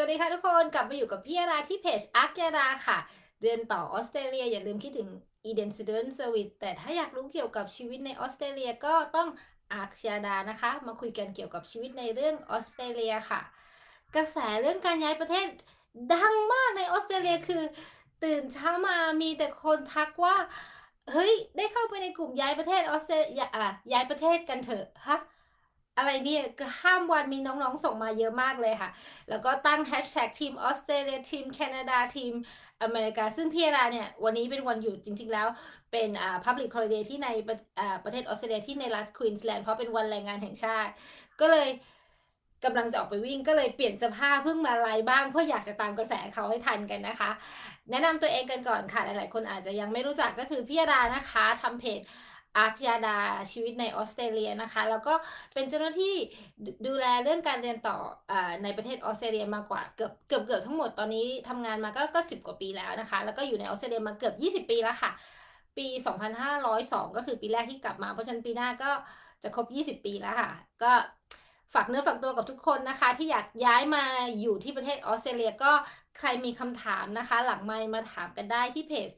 สวัสดีค่ะทุกคนกลับมาอยู่กับพี่ยาดาที่เพจอาร์กยาดาค่ะ เรียนต่อออสเตรเลียอย่าลืมคิดถึง Eden Student Service แต่ถ้าอยากรู้เกี่ยวกับชีวิตในออสเตรเลียก็ต้องอาร์กยาดานะคะ มาคุยกันเกี่ยวกับชีวิตในเรื่องออสเตรเลียค่ะ กระแสเรื่องการย้ายประเทศดังมากในออสเตรเลียคือ ตื่นเช้ามามีแต่คนทักว่าเฮ้ยได้เข้าไปในกลุ่มย้ายประเทศออสเตรเลียอะย้ายประเทศกันเถอะฮะ อะไรเนี่ยก็ข้ามวันมีน้องๆส่งมาเยอะมากเลยค่ะ แล้วก็ตั้งแฮชแท็กทีมออสเตรเลียทีมแคนาดาทีมอเมริกา ซึ่งพี่ราเนี่ย วันนี้เป็นวันหยุดจริง ๆ แล้วเป็นอ่า public holiday ที่ในประอ่าประเทศออสเตรเลียที่ในรัฐควีนสแลนด์เพราะเป็นวันแรงงานแห่งชาติ ก็เลยกำลังจะออกไปวิ่งก็เลยเปลี่ยนเสภาพเพิ่งมาไลฟ์บ้างเพื่ออยากจะตามกระแสเขาให้ทันกันนะคะ แนะนำตัวเองกันก่อนค่ะหลายๆคนอาจจะยังไม่รู้จักก็คือพี่ยาดานะคะทำเพจ อาร์คยาดาชีวิตในออสเตรเลียนะคะ แล้วก็เป็นเจ้าหน้าที่ดูแลเรื่องการเรียนต่ออในประเทศออสเตรเลียมากกว่าเกือบเกือบเกือบทั้งหมดตอนนี้ทำงานมาก็ก็สิบกว่าปีแล้วนะคะ แล้วก็อยู่ในออสเตรเลียมาเกือบ 20 ปีแล้วค่ะ ปี 2502 ก็คือปีแรกที่กลับมา เพราะฉะนั้นปีหน้าก็จะครบ 20 ปีแล้วค่ะ ก็ฝากเนื้อฝากตัวกับทุกคนนะคะ ที่อยากย้ายมาอยู่ที่ประเทศออสเตรเลียก็ใครมีคำถามนะคะ หลังไมมาถามกันได้ที่เพจ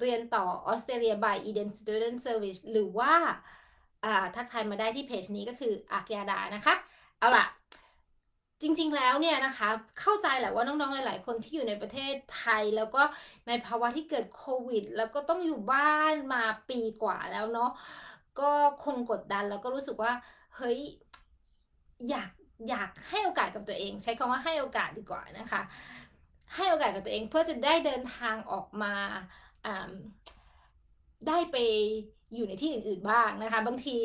เรียนต่อออสเตรเลีย by Eden Student Service หรือว่าอ่าทักทายมาได้ที่เพจนี้ก็คืออากยาดานะคะ เอาล่ะ จริงๆแล้วเนี่ยนะคะ เข้าใจแหละว่าน้องๆ หลาย ๆ คนที่อยู่ในประเทศไทย แล้วก็ในภาวะที่เกิดโควิด แล้วก็ต้องอยู่บ้านมาปีกว่าแล้วเนาะก็คงกดดันแล้วก็รู้สึกว่า เฮ้ย อยากอยากให้โอกาสกับตัวเอง ใช้คำว่าให้โอกาสดีกว่านะคะ ให้โอกาสกับตัวเองเพื่อจะได้เดินทางออกมา ได้ไปอยู่ในที่อื่นๆบ้างนะคะ บางที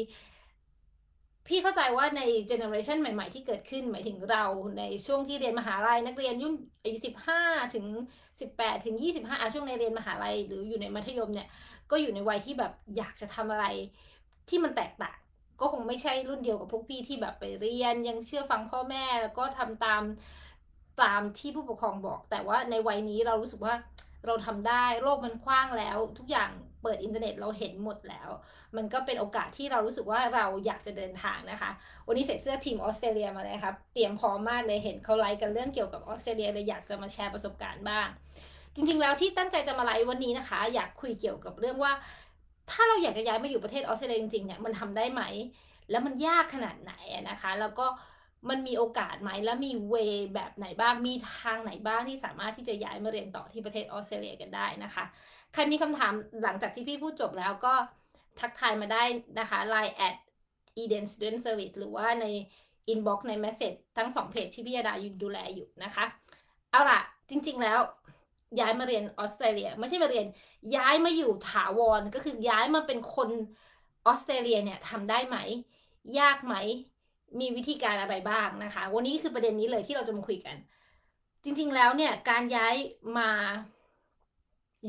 พี่เข้าใจว่าในเจเนอเรชันใหม่ ๆ ที่เกิดขึ้นหมายถึงเราในช่วงที่เรียนมหาลัยนักเรียนยุ่นอายุสิบห้าถึงสิบแปดถึงยี่สิบห้าช่วงในเรียนมหาลัย หรืออยู่ในมัธยมเนี่ย ก็อยู่ในวัยที่แบบอยากจะทำอะไรที่มันแตกต่างก็คงไม่ใช่รุ่นเดียวกับพวกพี่ที่แบบไปเรียนยังเชื่อฟังพ่อแม่แล้วก็ทำตามตามที่ผู้ปกครองบอก แต่ว่าในวัยนี้เรารู้สึกว่า เราทำได้โลกมันกว้างแล้ว ทุกอย่างเปิดอินเทอร์เน็ตเราเห็นหมดแล้ว มันก็เป็นโอกาสที่เรารู้สึกว่าเราอยากจะเดินทางนะคะ วันนี้ใส่เสื้อทีมออสเตรเลียมาเลยครับ เตรียมพร้อมมากเลยเห็นเขาไลฟ์กันเรื่องเกี่ยวกับออสเตรเลียเลยอยากจะมาแชร์ประสบการณ์บ้าง จริงๆแล้วที่ตั้งใจจะมาไลฟ์วันนี้นะคะ อยากคุยเกี่ยวกับเรื่องว่า ถ้าเราอยากจะย้ายมาอยู่ประเทศออสเตรเลียจริงๆเนี่ยมันทำได้ไหม แล้วมันยากขนาดไหนนะคะ แล้วก็ มันมีโอกาสไหมแล้วมีเวแบบไหนบ้างมีทางไหนบ้างที่สามารถที่จะย้ายมาเรียนต่อที่ประเทศออสเตรเลียกันได้นะคะ ใครมีคำถามหลังจากที่พี่พูดจบแล้วก็ทักทายมาได้นะคะ Line at Eden Student Service หรือว่าใน inbox ใน message ทั้งสองเพจที่พี่ยดาดูแลอยู่นะคะ เอาล่ะ จริง ๆ แล้วย้ายมาเรียนออสเตรเลีย ไม่ใช่มาเรียนย้ายมาอยู่ถาวรก็คือย้ายมาเป็นคนออสเตรเลียเนี่ยทำได้ไหม ยากไหม มีวิธีการอะไรบ้างนะคะ วันนี้คือประเด็นนี้เลยที่เราจะมาคุยกัน จริงๆแล้วเนี่ยการย้ายมา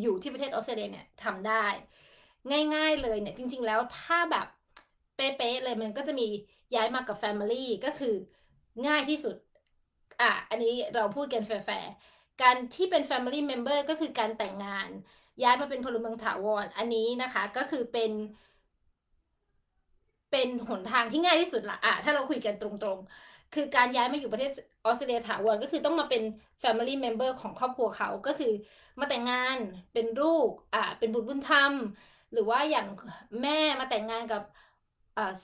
อยู่ที่ประเทศออสเตรเลียเนี่ยทำได้ ง่ายๆเลยเนี่ยจริง ๆ แล้วถ้าแบบเป๊ะๆเลยมันก็จะมีย้ายมากับ Family ก็คือง่ายที่สุด อะ อันนี้เราพูดกันแฟร์ๆการที่เป็น Family Member ก็คือการแต่งงาน ย้ายมาเป็นพลเมืองถาวรอันนี้นะคะก็คือเป็น เป็นหนทางที่ง่ายที่สุดละอะถ้าเราคุยกันตรงๆ คือการย้ายมาอยู่ประเทศออสเตรเลียถาวรก็คือต้องมาเป็น Family Member ของครอบครัวเขาก็คือมาแต่งงานเป็นลูกอ่าเป็นบุตรบุญธรรม หรือว่าอย่างแม่มาแต่งงานกับ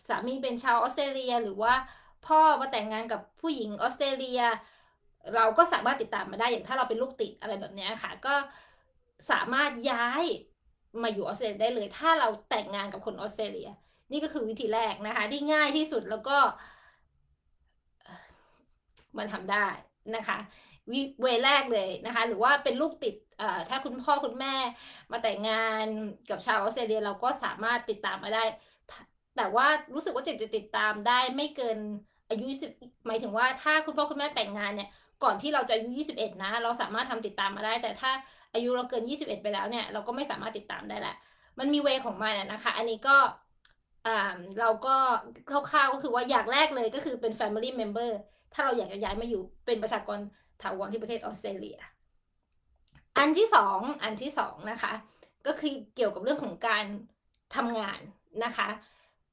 สามีเป็นชาวออสเตรเลีย หรือว่าพ่อมาแต่งงานกับผู้หญิงออสเตรเลีย เราก็สามารถติดตามมาได้อย่างถ้าเราเป็นลูกติดอะไรแบบนี้ค่ะ ก็สามารถย้ายมาอยู่ออสเตรเลียได้เลย ถ้าเราแต่งงานกับคนออสเตรเลีย นี่ก็คือวิธีแรกนะคะ ที่ง่ายที่สุดแล้วก็ มันทำได้นะคะวิเวแรกเลยนะคะ หรือว่าเป็นลูกติดถ้าคุณพ่อคุณแม่มาแต่งงานกับชาวออสเตรเลียเราก็สามารถติดตามมาได้ แต่ว่ารู้สึกว่าจะติดตามได้ไม่เกินอายุ20หมายถึงว่าถ้าคุณพ่อคุณแม่แต่งงานเนี่ยก่อนที่เราจะอายุ 21 นะ เราสามารถทำติดตามมาได้ แต่ถ้าอายุเราเกิน 21 ไปแล้วเนี่ย เราก็ไม่สามารถติดตามได้แหละ มันมีเวของมันนะคะ อันนี้ก็ เราก็คร่าวๆก็คือว่าอย่างแรกเลยก็คือเป็น family member ถ้าเราอยากจะย้ายมาอยู่เป็นประชากรถาวรที่ประเทศออสเตรเลีย อันที่สองอันที่สองนะคะ ก็คือเกี่ยวกับเรื่องของการทำงานนะคะ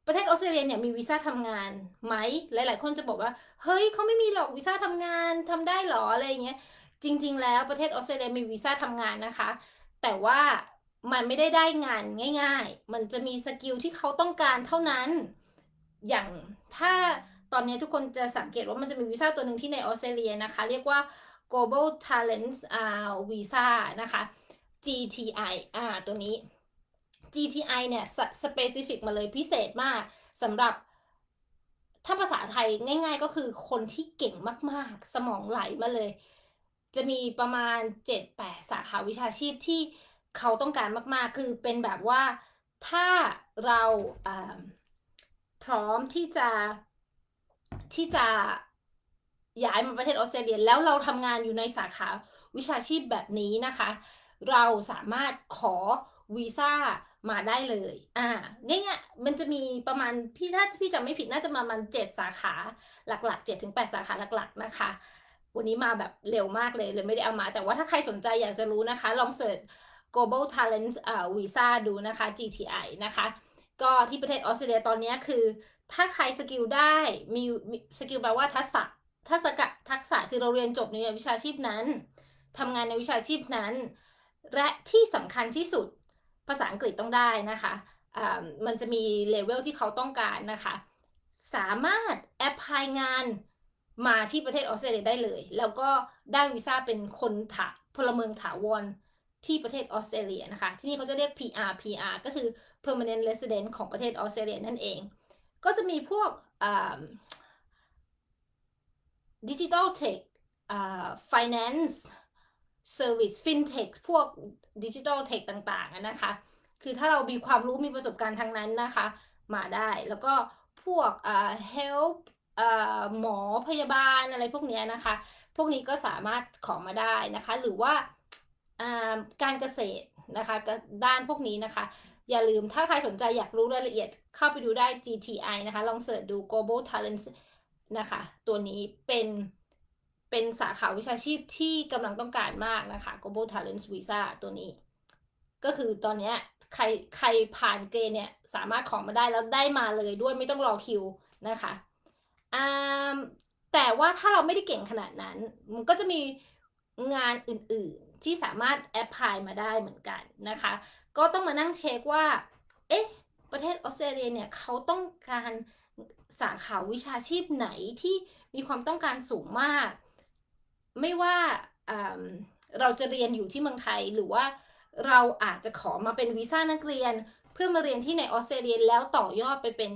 ประเทศออสเตรเลียเนี่ยมีวีซ่าทำงานไหมหลาย ๆ คนจะบอกว่า เฮ้ยเขาไม่มีหรอกวีซ่าทำงานทำได้หรออะไรอย่างเงี้ยจริง ๆ แล้วประเทศออสเตรเลียมีวีซ่าทำงานนะคะ แต่ว่า มันไม่ได้ได้งานง่าย ๆ มันจะมีสกิลที่เขาต้องการเท่านั้น อย่างถ้าตอนนี้ทุกคนจะสังเกตว่ามันจะมีวีซ่าตัวหนึ่งที่ในออสเตรเลียนะคะ เรียกว่า global talent อ่า visa นะคะ GTI อ่าตัวนี้ GTI เนี่ย specific มาเลยพิเศษมากสำหรับถ้าภาษาไทยง่าย ๆ ก็คือคนที่เก่งมาก ๆ สมองไหลมาเลย จะมีประมาณ 7-8 สาขาวิชาชีพที่ เขาต้องการมาก ๆ คือเป็นแบบว่าถ้าเราพร้อมที่จะที่จะย้ายมาประเทศออสเตรเลียแล้วเราทำงานอยู่ในสาขาวิชาชีพแบบนี้นะคะ เราสามารถขอวีซ่ามาได้เลย อ่าง่ายๆมันจะมีประมาณพี่ถ้าพี่จำไม่ผิดน่าจะประมาณเจ็ดสาขาหลักๆเจ็ดถึงแปดสาขาหลักๆนะคะ วันนี้มาแบบเร็วมากเลยเลยไม่ได้เอามา แต่ว่าถ้าใครสนใจอยากจะรู้นะคะ ลองเสิร์ช global talent อ่า visa ดูนะคะ GTI นะคะ ก็ที่ประเทศออสเตรเลียตอนนี้คือ ถ้าใครสกิลได้มีสกิลแปลว่าทักษะทักษะทักษะคือเราเรียนจบในวิชาชีพนั้นทำงานในวิชาชีพนั้น และที่สำคัญที่สุดภาษาอังกฤษต้องได้นะคะะมันจะมีเลเวลที่เขาต้องการนะคะ สามารถแอพพลายงานมาที่ประเทศออสเตรเลียได้เลย แล้วก็ได้วีซ่าเป็นคนถาพลเมืองถาวร ที่ประเทศออสเตรเลียนะคะ ที่นี่เขาจะเรียก PR PR ก็คือ permanent resident ของประเทศออสเตรเลียนั่นเอง ก็จะมีพวกดิจิทัลเทค finance service fintech พวกดิจิทัลเทคต่างๆนะคะ คือถ้าเรามีความรู้มีประสบการณ์ทางนั้นนะคะ มาได้ แล้วก็พวก help หมอพยาบาลอะไรพวกนี้นะคะ พวกนี้ก็สามารถขอมาได้นะคะ หรือว่า การเกษตรนะคะด้านพวกนี้นะคะ อย่าลืมถ้าใครสนใจอยากรู้รายละเอียดเข้าไปดูได้ GTI นะคะ ลองเสิร์ชดู Global Talents นะคะ ตัวนี้เป็นเป็นสาขาวิชาชีพที่กำลังต้องการมากนะคะ Global Talent Visa ตัวนี้ ก็คือตอนนี้ใครใครผ่านเกณฑ์เนี่ยสามารถขอมาได้แล้วได้มาเลยด้วยไม่ต้องรอคิวนะคะแต่ว่าถ้าเราไม่ได้เก่งขนาดนั้น มันก็จะมีงานอื่นๆ ที่สามารถแอพพลายมาได้เหมือนกันนะคะ ก็ต้องมานั่งเช็คว่า เอ๊ะ ประเทศออสเตรเลียเนี่ยเขาต้องการสาขาวิชาชีพไหนที่มีความต้องการสูงมาก ไม่ว่าเราจะเรียนอยู่ที่เมืองไทยหรือว่าเราอาจจะขอมาเป็นวีซ่านักเรียน เพื่อมาเรียนที่ในออสเตรเลียแล้วต่อยอดไปเป็น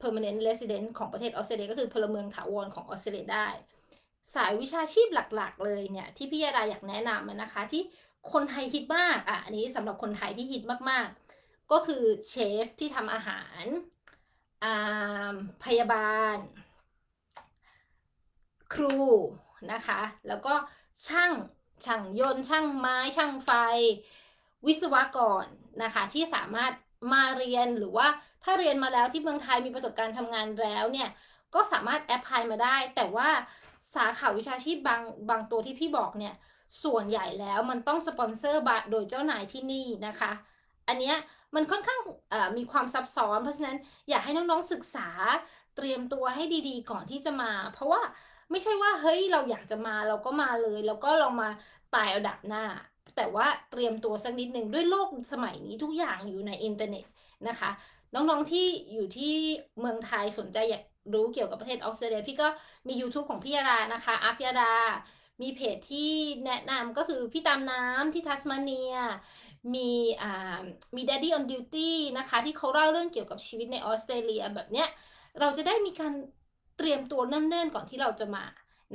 permanent resident ของประเทศออสเตรเลียก็คือพลเมืองถาวรของออสเตรเลียได้ สายวิชาชีพหลักๆ เลยเนี่ยที่พี่ยาดาอยากแนะนำนะคะ ที่คนไทยคิดมากอะอันนี้สำหรับคนไทยที่คิดมากๆ ก็คือเชฟที่ทำอาหารพยาบาล ครูนะคะ แล้วก็ช่างช่างยนต์ช่างไม้ช่างไฟ วิศวกรนะคะที่สามารถมาเรียนหรือว่าถ้าเรียนมาแล้วที่เมืองไทยมีประสบการณ์ทำงานแล้วเนี่ยก็สามารถแอพพลายมาได้ แต่ว่า สาขาวิชาชีพบางบางตัวที่พี่บอกเนี่ย ส่วนใหญ่แล้วมันต้องสปอนเซอร์บโดยเจ้านายที่นี่นะคะ อันเนี้ยมันค่อนข้างมีความซับซ้อน เพราะฉะนั้นอยากให้น้องๆศึกษาเตรียมตัวให้ดีๆ ก่อนที่จะมา เพราะว่าไม่ใช่ว่าเฮ้ยเราอยากจะมาเราก็มาเลย แล้วก็ลองมาตายเอาดับหน้า แต่ว่าเตรียมตัวสักนิดหนึ่งด้วยโลกสมัยนี้ทุกอย่างอยู่ในอินเทอร์เน็ตนะคะ น้องๆที่อยู่ที่เมืองไทยสนใจอยาก รู้เกี่ยวกับประเทศออสเตรเลียพี่ก็มี YouTube ของพี่ยาดานะคะอาพิยาดา มีเพจที่แนะนำก็คือพี่ตามน้ำที่ทัสมาเนีย มีอ่ามี Daddy on Duty นะคะที่เขาเล่าเรื่องเกี่ยวกับชีวิตในออสเตรเลียแบบเนี้ยเราจะได้มีการเตรียมตัวเนิ่นๆก่อนที่เราจะมา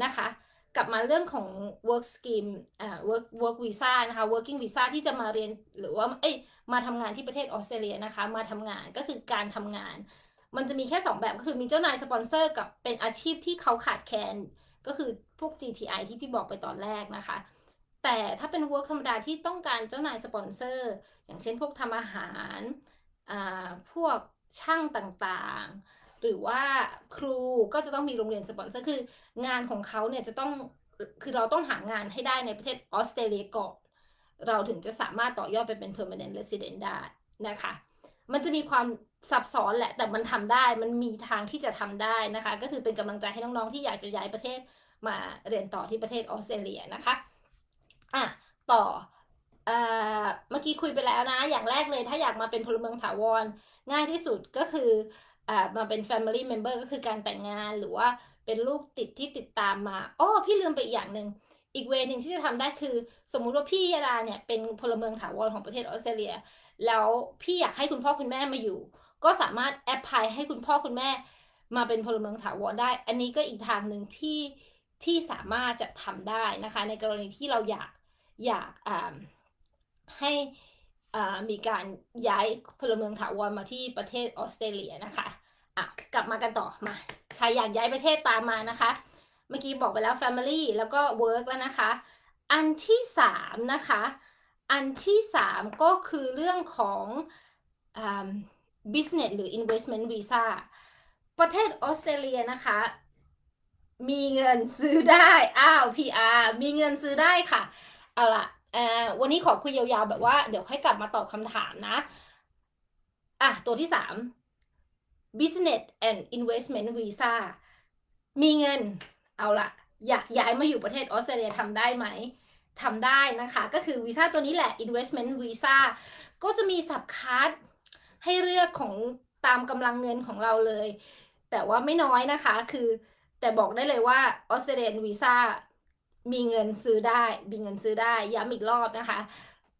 นะคะ กลับมาเรื่องของ work scheme อ่า work work visa นะคะ working visa ที่จะมาเรียนหรือว่าเอ้ยมาทำงานที่ประเทศออสเตรเลียนะคะ มาทำงานก็คือการทำงาน มันจะมีแค่ 2 แบบก็คือมีเจ้านายสปอนเซอร์กับเป็นอาชีพที่เขาขาดแคลนก็คือพวก GTI ที่พี่บอกไปตอนแรกนะคะ แต่ถ้าเป็น work ธรรมดาที่ต้องการเจ้านายสปอนเซอร์อย่างเช่นพวกทำอาหารอ่าพวกช่างต่างๆ หรือว่าครูก็จะต้องมีโรงเรียนสปอนเซอร์คืองานของเขาเนี่ยจะต้องคือเราต้องหางานให้ได้ในประเทศออสเตรเลียก่อนเราถึงจะสามารถต่อยอดไปเป็น permanent resident ได้นะคะ มันจะมีความ ซับซ้อนแหละ แต่มันทำได้มันมีทางที่จะทำได้นะคะ ก็คือเป็นกำลังใจให้น้องๆที่อยากจะย้ายประเทศมาเรียนต่อที่ประเทศออสเตรเลียนะคะอะต่อเอ่อเมื่อกี้คุยไปแล้วนะ อย่างแรกเลยถ้าอยากมาเป็นพลเมืองถาวรง่ายที่สุดก็คืออ่ามาเป็น family member ก็คือการแต่งงานหรือว่าเป็นลูกติดที่ติดตามมาอ้อพี่ลืมไปอีกอย่างหนึ่งอีกเวย์หนึ่งที่จะทำได้คือ สมมุติว่าพี่ยาดาเนี่ยเป็นพลเมืองถาวรของประเทศออสเตรเลีย แล้วพี่อยากให้คุณพ่อคุณแม่มาอยู่ ก็สามารถแอปพลายให้คุณพ่อคุณแม่มาเป็นพลเมืองถาวรได้ อันนี้ก็อีกทางหนึ่งที่ที่สามารถจะทำได้นะคะ ในกรณีที่เราอยากอยากให้มีการย้ายพลเมืองถาวรมาที่ประเทศออสเตรเลียนะคะอะกลับมากันต่อมาใครอยากย้ายประเทศตามมานะคะ เมื่อกี้บอกไปแล้ว Family แล้วก็ Work แล้วนะคะ อันที่สามนะคะ อันที่สามก็คือเรื่องของอ business หรือ investment visa ประเทศออสเตรเลียนะคะ มีเงินซื้อได้ อ้าว PR มีเงินซื้อได้ค่ะเอาล่ะวันนี้ขอคุยยาวๆ แบบว่าเดี๋ยวค่อยกลับมาตอบคำถามนะ อะ ตัวที่สาม business and investment visa มีเงินเอาล่ะอยากย้ายมาอยู่ประเทศออสเตรเลียทำได้ไหมทำได้นะคะ ก็คือวีซ่าตัวนี้แหละ investment visa ก็จะมีสับคัด ให้เลือกของตามกำลังเงินของเราเลย แต่ว่าไม่น้อยนะคะคือแต่บอกได้เลยว่าออสเตรเลียวีซ่ามีเงินซื้อได้มีเงินซื้อได้ย้ำอีกรอบนะคะ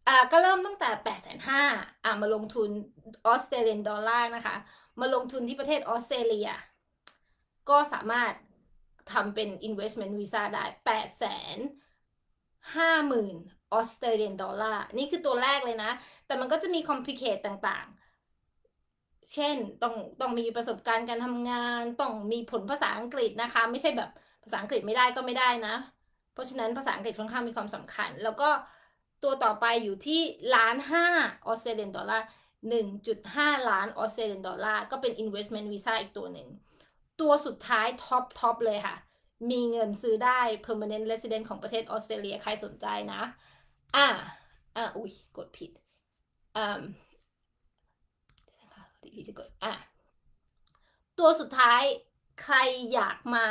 อ่าก็เริ่มตั้งแต่8ปดแสนห้าอ่ามาลงทุนออสเตรเลียนดอลลาร์นะคะ มาลงทุนที่ประเทศออสเตรเลีย ก็สามารถทำเป็น investment visa ได้8ปดแสนห้าหมื่นออสเตรเลียนดอลลาร์นี่คือตัวแรกเลยนะ แต่มันก็จะมี complicate ต่าง เช่นต้องต้องมีประสบการณ์การทำงาน ต้องมีผลภาษาอังกฤษนะคะ ไม่ใช่แบบภาษาอังกฤษไม่ได้ก็ไม่ได้นะ เพราะฉะนั้นภาษาอังกฤษค่อนข้างมีความสำคัญ แล้วก็ตัวต่อไปอยู่ที่ล้านห้าออสเตรเลียนดอลลาร์1.5 ล้านออสเตรเลียนดอลลาร์ก็เป็น investment visa อีกตัวหนึ่ง ตัวสุดท้ายท็อปท็อปเลยค่ะ มีเงินซื้อได้ permanent resident ของประเทศออสเตรเลียใครสนใจนะ อ่าอ่าอุ้ยกดผิดอ่า นะคะพี่จะกดอะตัวสุดท้ายใครอยากมา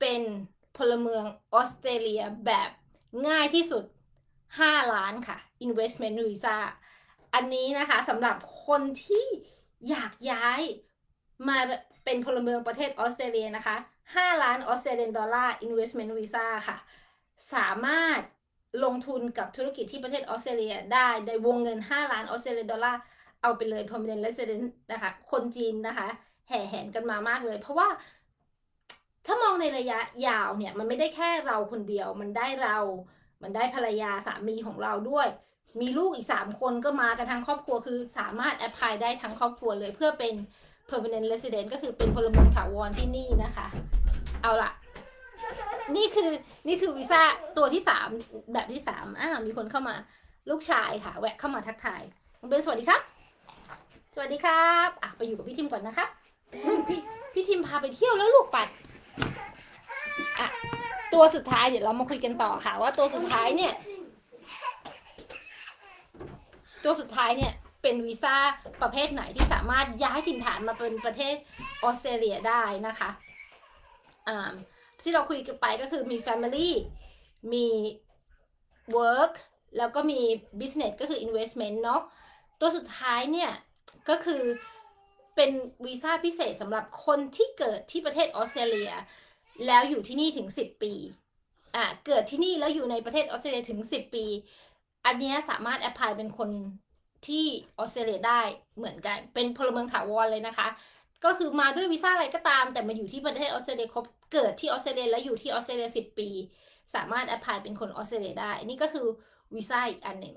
เป็นพลเมืองออสเตรเลียแบบง่ายที่สุด 5 ล้านค่ะ investment visa อันนี้นะคะสำหรับคนที่อยากย้ายมาเป็นพลเมืองประเทศออสเตรเลียนะคะ 5 ล้านออสเตรเลียนดอลลาร์ investment visa ค่ะ สามารถลงทุนกับธุรกิจที่ประเทศออสเตรเลียได้ในวงเงิน 5 ล้านออสเตรเลียนดอลลาร์ เอาไปเลย permanent resident นะคะ คนจีนนะคะ แห่แหนกันมามากเลย เพราะว่าถ้ามองในระยะยาวเนี่ย มันไม่ได้แค่เราคนเดียว มันได้เรา มันได้ภรรยาสามีของเราด้วย มีลูกอีกสามคนก็มากันทั้งครอบครัวคือสามารถแอพพลายได้ทั้งครอบครัวเลยเพื่อเป็น permanent resident ก็คือเป็นพลเมืองถาวรที่นี่นะคะ เอาละนี่คือนี่คือวีซ่าตัวที่สามแบบที่สามอ่ามีคนเข้ามาลูกชายค่ะ แวะเข้ามาทักทายน้องเบนสวัสดีครับ สวัสดีครับอะไปอยู่กับพี่ทิมก่อนนะครับพี่พี่ทิมพาไปเที่ยวแล้วลูกไปอะตัวสุดท้ายเดี๋ยวเรามาคุยกันต่อค่ะ ว่าตัวสุดท้ายเนี่ย ตัวสุดท้ายเนี่ยเป็นวีซ่าประเภทไหนที่สามารถย้ายถิ่นฐานมาเป็นประเทศออสเตรเลียได้นะคะอ่าที่เราคุยกันไปก็คือมี Family มี Work แล้วก็มี Business ก็คือ Investment เนาะตัวสุดท้ายเนี่ย ก็คือเป็นวีซ่าพิเศษสำหรับคนที่เกิดที่ประเทศออสเตรเลีย แล้วอยู่ที่นี่ถึง 10 ปีอ่าเกิดที่นี่แล้วอยู่ในประเทศออสเตรเลียถึง 10 ปี อันนี้สามารถแอพพลายเป็นคนที่ออสเตรเลียได้เหมือนกัน เป็นพลเมืองถาวรเลยนะคะ ก็คือมาด้วยวีซ่าอะไรก็ตาม แต่มาอยู่ที่ประเทศออสเตรเลียครบเกิดที่ออสเตรเลียแล้วอยู่ที่ออสเตรเลีย10 ปี สามารถแอพพลายเป็นคนออสเตรเลียได้นี่ก็คือวีซ่าอีกอันหนึ่ง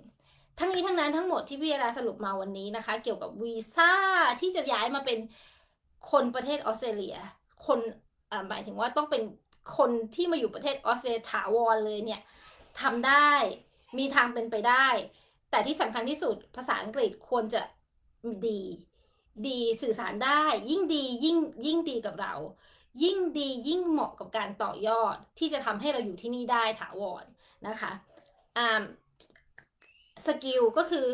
ทั้งนี้ทั้งนั้นทั้งหมดที่พี่ยาดาสรุปมาวันนี้นะคะ เกี่ยวกับวีซ่าที่จะย้ายมาเป็นคนประเทศออสเตรเลีย คนหมายถึงว่าต้องเป็นคนที่มาอยู่ประเทศออสเตรเลียถาวรเลยเนี่ยทำได้มีทางเป็นไปได้ แต่ที่สำคัญที่สุดภาษาอังกฤษควรจะดี ดีสื่อสารได้ ยิ่งดียิ่งยิ่งดีกับเรา ยิ่งดียิ่งเหมาะกับการต่อยอดที่จะทำให้เราอยู่ที่นี่ได้ถาวรนะคะอ่า สกิลก็คือ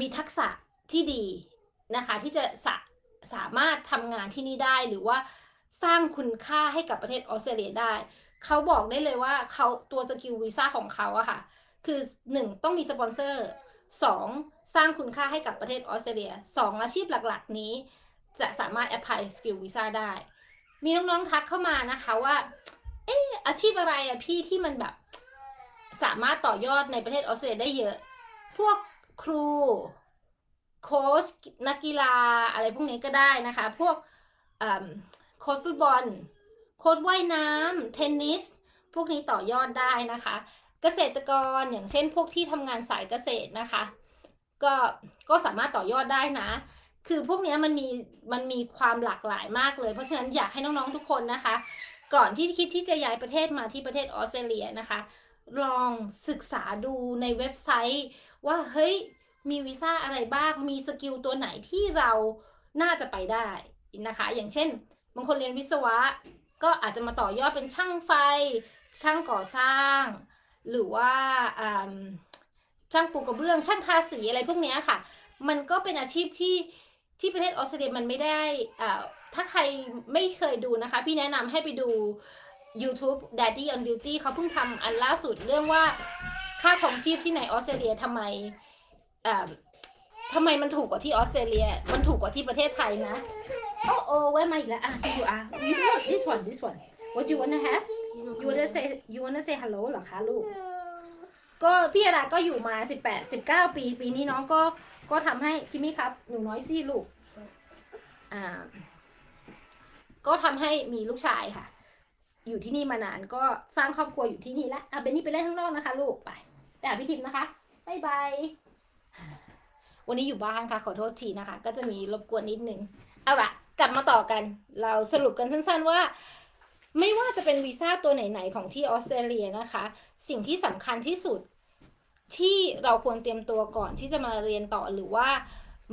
มีทักษะที่ดีนะคะ ที่จะสาสามารถทำงานที่นี่ได้หรือว่าสร้างคุณค่าให้กับประเทศออสเตรเลียได้ เขาบอกได้เลยว่าเขาตัวสกิลวีซ่าของเขาอะค่ะ คือหนึ่งต้องมีสปอนเซอร์สองสร้างคุณค่าให้กับประเทศออสเตรเลียสองอาชีพหลักๆนี้ จะสามารถ apply skill visa ได้ มีน้องๆทักเข้ามานะคะว่า เอออาชีพอะไรอะพี่ที่มันแบบ สามารถต่อยอดในประเทศออสเตรเลียได้เยอะ พวกครู โค้ชนักกีฬาอะไรพวกนี้ก็ได้นะคะ พวกโค้ชฟุตบอล โค้ชว่ายน้ำเทนนิส พวกนี้ต่อยอดได้นะคะ เกษตรกรอย่างเช่น พวกที่ทำงานสายเกษตรนะคะ ก็ก็สามารถต่อยอดได้นะ คือพวกนี้มันมีมันมีความหลากหลายมากเลย เพราะฉะนั้นอยากให้น้องๆทุกคนนะคะ ก่อนที่คิดที่จะย้ายประเทศมาที่ประเทศออสเตรเลียนะคะ ลองศึกษาดูในเว็บไซต์ ว่าเฮ้ยมีวีซ่าอะไรบ้าง มีสกิลตัวไหนที่เราน่าจะไปได้นะคะ อย่างเช่นบางคนเรียนวิศวะ ก็อาจจะมาต่อยอดเป็นช่างไฟ ช่างก่อสร้าง หรือว่าอืมช่างปูกระเบื้อง ช่างทาสีอะไรพวกนี้ค่ะ มันก็เป็นอาชีพที่ที่ประเทศออสเตรเลียมันไม่ได้อ่าถ้าใครไม่เคยดูนะคะ พี่แนะนำให้ไปดู YouTube Daddy on Duty เขาเพิ่งทำอันล่าสุดเรื่องว่าค่าของชีพที่ในออสเตรเลียทำไมทำไมมันถูกกว่าที่ออสเตรเลีย มันถูกกว่าที่ประเทศไทยนะ โอ้โอ้ไว้มาอีกแล้วอะที่อยู่อะ you want this one this one what you wanna have you wanna say you wanna say hello หรอคะลูก ก็พี่อาดาก็อยู่มาสิบแปดสิบเก้าปี ปีนี้น้องก็ก็ทำให้คิมมี่ครับ หนูน้อยสิลูก อ่า ก็ทำให้มีลูกชายค่ะ อยู่ที่นี่มานานก็สร้างครอบครัวอยู่ที่นี่และอะเบนนี่ไปเล่นข้างนอกนะคะ ลูกไปแต่พี่ทิมนะคะบายบายวันนี้อยู่บ้านค่ะขอโทษทีนะคะ ก็จะมีรบกวนนิดนึงเอาละกลับมาต่อกัน เราสรุปกันสั้นๆว่า ไม่ว่าจะเป็นวีซ่าตัวไหนๆของที่ออสเตรเลียนะคะ สิ่งที่สำคัญที่สุดที่เราควรเตรียมตัวก่อนที่จะมาเรียนต่อหรือว่า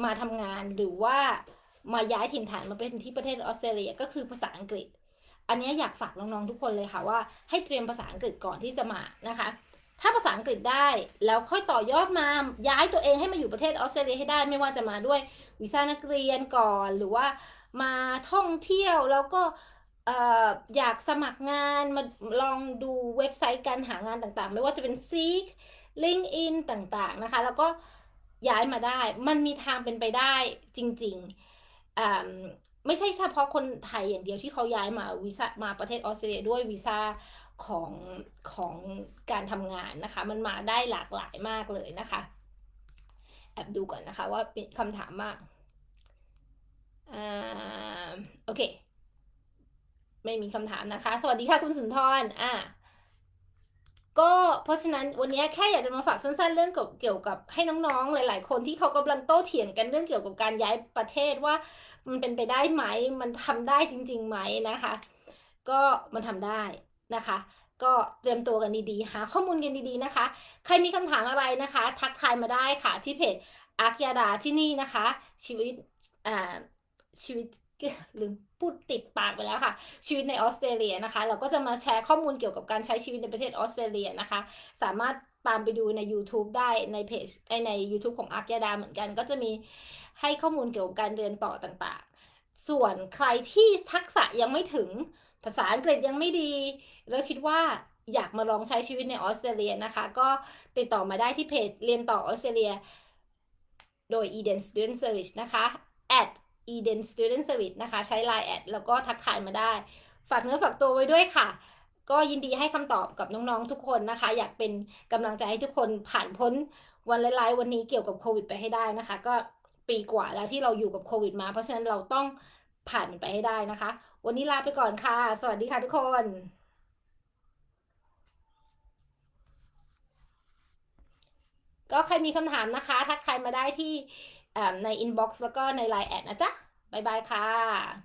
มาทำงานหรือว่ามาย้ายถิ่นฐานมาเป็นที่ประเทศออสเตรเลียก็คือภาษาอังกฤษ อันนี้อยากฝากน้องๆทุกคนเลยค่ะว่าให้เตรียมภาษาอังกฤษก่อนที่จะมานะคะ ถ้าภาษาอังกฤษได้แล้วค่อยต่อยอดมาย้ายตัวเองให้มาอยู่ประเทศออสเตรเลียให้ได้ไม่ว่าจะมาด้วยวีซ่านักเรียนก่อนหรือว่ามาท่องเที่ยวแล้วก็เอ่อยากสมัครงานมาลองดูเว็บไซต์การหางานต่างๆ ไม่ว่าจะเป็น Seek LinkedIn ต่างๆนะคะ แล้วก็ย้ายมาได้ มันมีทางเป็นไปได้จริงๆอ่า ไม่ใช่เฉพาะคนไทยอย่างเดียวที่เขาย้ายมาวีซ่ามาประเทศออสเตรเลียด้วยวีซ่าของของการทำงานนะคะ มันมาได้หลากหลายมากเลยนะคะแอบดูก่อนนะคะว่าเป็นคำถามมากอ่าโอเค ไม่มีคำถามนะคะ สวัสดีค่ะคุณสุนทรอ่าก็เพราะฉะนั้นวันนี้แค่อยากจะมาฝากสั้นๆ เรื่องเกี่ยวกับให้น้องๆ หลาย ๆ คนที่เขากำลังโต้เถียงกันเรื่องเกี่ยวกับการย้ายประเทศว่า มันเป็นไปได้ไหม มันทำได้จริงๆไหมนะคะ ก็มันทำได้นะคะ ก็เตรียมตัวกันดีๆ หาข้อมูลกันดีๆนะคะ ใครมีคำถามอะไรนะคะ ทักทายมาได้ค่ะที่เพจอาร์คยาดาที่นี่นะคะ ชีวิตอ่าชีวิตลืมพูดติดปากไปแล้วค่ะ ชีวิตในออสเตรเลียนะคะ เราก็จะมาแชร์ข้อมูลเกี่ยวกับการใช้ชีวิตในประเทศออสเตรเลียนะคะ สามารถตามไปดูใน YouTube ได้ในเพจใน YouTube ของอาร์คยาดาเหมือนกันก็จะมี ให้ข้อมูลเกี่ยวกับการเรียนต่อต่างๆ ส่วนใครที่ทักษะยังไม่ถึง ภาษาอังกฤษยังไม่ดี แล้วคิดว่าอยากมาลองใช้ชีวิตในออสเตรเลียนะคะ ก็ติดต่อมาได้ที่เพจเรียนต่อออสเตรเลีย โดย Eden Student Service นะคะ at Eden Student Service นะคะ ใช้ Line แอดแล้วก็ทักทายมาได้ ฝากเนื้อฝากตัวไว้ด้วยค่ะ ก็ยินดีให้คำตอบกับน้องๆทุกคนนะคะ อยากเป็นกำลังใจให้ทุกคนผ่านพ้นวันร้ายๆวันนี้เกี่ยวกับโควิดไปให้ได้นะคะ ก็ ปีกว่าแล้วที่เราอยู่กับโควิดมา เพราะฉะนั้นเราต้องผ่านมันไปให้ได้นะคะ วันนี้ลาไปก่อนค่ะ สวัสดีค่ะทุกคนก็ใครมีคำถามนะคะ ทักทายมาได้ที่ในอินบ็อกซ์แล้วก็ในไลน์แอดนะจ๊ะ บ๊ายบายค่ะ